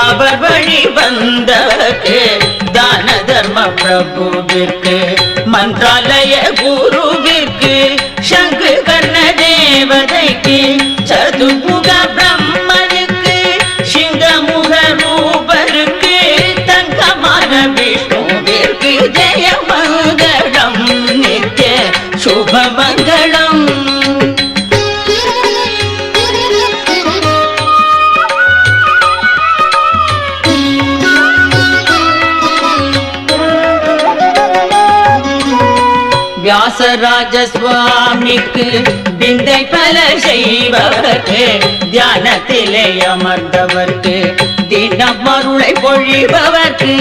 அவர் வழி வந்தவர்க்கு தான தர்ம பிரபுவிற்கு மந்திராலய குருவிற்கு சங்கு கர்ண தேவதைக்கு சதுமுக பிரம்மனுக்கு சிங்கமுக ரூபருக்கு தங்கமான விஷ்ணு வியாசராஜ சுவாமிக்கு விந்தை பல செய்பவர்க்கு தியானத்திலே அமர்ந்தவர்க்கு தினம் அருளை பொழிபவர்க்கு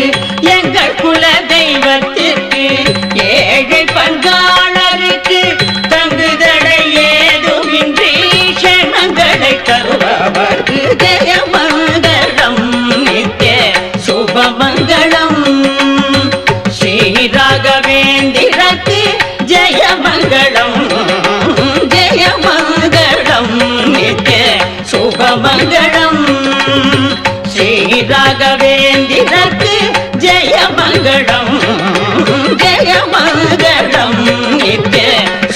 எங்கள் குல தெய்வத்தில் ஜெயமங்கலம் ஜெயமங்கலம் நித்ய சுபமங்கலம் ஸ்ரீராகவேந்திரக்கு ஜெயமங்கலம் ஜெயமங்கலம் நித்ய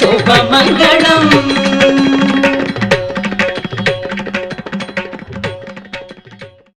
சுபமங்கலம்